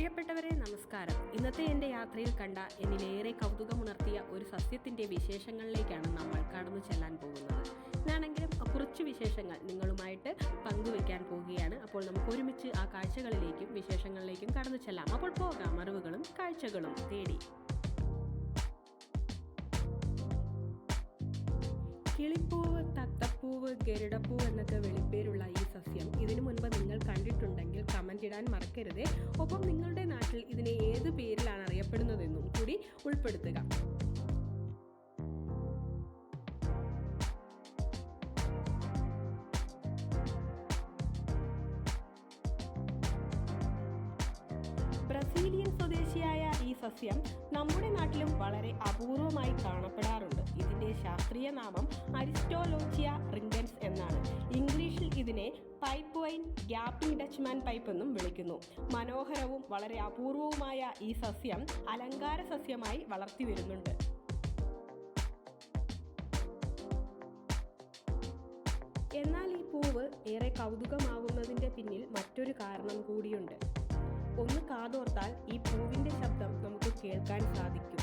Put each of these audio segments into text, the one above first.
പ്രിയപ്പെട്ടവരെ നമസ്കാരം. ഇന്നത്തെ എന്റെ യാത്രയിൽ കണ്ട എന്നിലേറെ കൗതുകമുണർത്തിയ ഒരു സസ്യത്തിന്റെ വിശേഷങ്ങളിലേക്കാണ് നമ്മൾ കടന്നു ചെല്ലാൻ പോകുന്നത്. ഞാനെങ്കിലും കുറച്ച് വിശേഷങ്ങൾ നിങ്ങളുമായിട്ട് പങ്കുവെക്കാൻ പോവുകയാണ് അപ്പോൾ നമുക്ക് ഒരുമിച്ച് ആ കാഴ്ചകളിലേക്കും വിശേഷങ്ങളിലേക്കും കടന്നു ചെല്ലാം. അപ്പോൾ പോകാം അറിവുകളും കാഴ്ചകളും തേടി. കിളിപ്പൂവ് തത്തപ്പൂവ് ഗരുഡപ്പൂവ് എന്നൊക്കെ വെളിപ്പേരുള്ള മറക്കരുത് ഒപ്പം നിങ്ങളുടെ നാട്ടിൽ ഇതിനെ ഏത് പേരിലാണ് അറിയപ്പെടുന്നതെന്നും കൂടി ഉൾപ്പെടുത്തുക. ബ്രസീലിയൻ സസ്യം നമ്മുടെ നാട്ടിലും വളരെ അപൂർവമായി കാണപ്പെടാറുണ്ട്. ഇതിന്റെ ശാസ്ത്രീയ നാമം അരിസ്റ്റോലോച്ചിയ റിംഗൻസ് എന്നാണ്. ഇംഗ്ലീഷിൽ ഇതിനെ pipe vine gaping Dutchman pipe എന്നും വിളിക്കുന്നു. മനോഹരവും വളരെ അപൂർവവുമായ ഈ സസ്യം അലങ്കാര സസ്യമായി വളർത്തി വരുന്നുണ്ട്. എന്നാൽ ഈ പൂവ് ഏറെ കൗതുകമാകുന്നതിന്റെ പിന്നിൽ മറ്റൊരു കാരണം കൂടിയുണ്ട്. ഒന്ന് കാതോർത്താൽ ഈ പൂവിന്റെ ശബ്ദം നമുക്ക് കേൾക്കാൻ സാധിക്കും.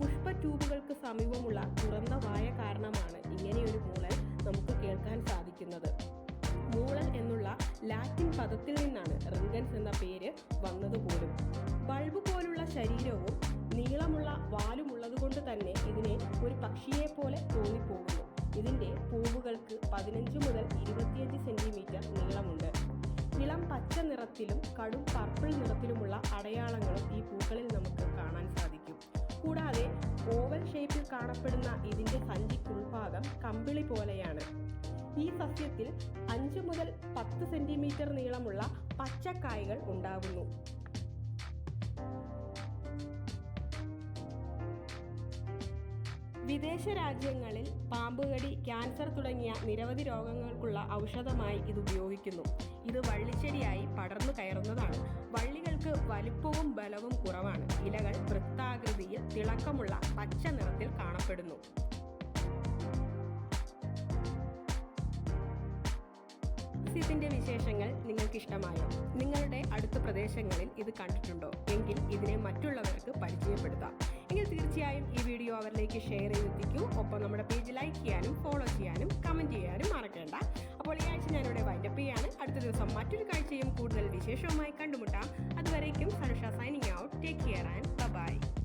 പുഷ്പ ട്യൂബുകൾക്ക് സമീപമുള്ള തുറന്ന വായ കാരണമാണ് ഇങ്ങനെയൊരു മൂളൽ നമുക്ക് കേൾക്കാൻ സാധിക്കുന്നത്. മൂളൽ എന്നുള്ള ലാറ്റിൻ പദത്തിൽ നിന്നാണ് റിംഗൻസ് എന്ന പേര് വന്നതുപോലും. ബൾബ് പോലുള്ള ശരീരവും നീളമുള്ള വാലുമുള്ളതുകൊണ്ട് തന്നെ ഇതിനെ ഒരു പക്ഷിയെ പോലെ തോന്നിപ്പോകുന്നു. ഇതിന്റെ പൂവുകൾക്ക് പതിനഞ്ച് മുതൽ ഇരുപത്തിയഞ്ച് സെന്റിമീറ്റർ നീളമുണ്ട്. ഇളം പച്ച നിറത്തിലും കടും പർപ്പിൾ നിറത്തിലുമുള്ള അടയാളങ്ങളും ഈ പൂക്കളിൽ നമുക്ക് കാണാൻ സാധിക്കും. കൂടാതെ ഓവൽ ഷേപ്പിൽ കാണപ്പെടുന്ന ഇതിന്റെ സഞ്ചിക്കുൾഭാഗം കമ്പിളി പോലെയാണ്. ഈ സസ്യത്തിൽ അഞ്ച് മുതൽ പത്ത് സെന്റിമീറ്റർ നീളമുള്ള പച്ചക്കായകൾ ഉണ്ടാകുന്നു. വിദേശ രാജ്യങ്ങളിൽ പാമ്പുകടി ക്യാൻസർ തുടങ്ങിയ നിരവധി രോഗങ്ങൾക്കുള്ള ഔഷധമായി ഇത് ഉപയോഗിക്കുന്നു. ഇത് വള്ളിച്ചെടിയായി പടർന്നു കയറുന്നതാണ്. വള്ളികൾക്ക് വലിപ്പവും ബലവും കുറവാണ്. ഇലകൾ വൃത്താകൃതിയിൽ തിളക്കമുള്ള പച്ച നിറത്തിൽ കാണപ്പെടുന്നു. ഇതിന്റെ വിശേഷങ്ങൾ നിങ്ങൾക്ക് ഇഷ്ടമായോ നിങ്ങളുടെ അടുത്ത പ്രദേശങ്ങളിൽ ഇത് കണ്ടിട്ടുണ്ടോ? എങ്കിൽ ഇതിനെ മറ്റുള്ളവർക്ക് അവരിലേക്ക് ഷെയർ ചെയ്തെത്തിക്കൂ. ഒപ്പം നമ്മുടെ പേജ് ലൈക്ക് ചെയ്യാനും ഫോളോ ചെയ്യാനും കമന്റ് ചെയ്യാനും മറക്കേണ്ട. അപ്പോൾ ഈ ആഴ്ച ഞാനിവിടെ വൈൻഡപ്പ് ചെയ്യാണ്. അടുത്ത ദിവസം മറ്റൊരു കാഴ്ചയും കൂടുതൽ വിശേഷവുമായി കണ്ടുമുട്ടാം. അതുവരേക്കും Sanusha signing out take care and bye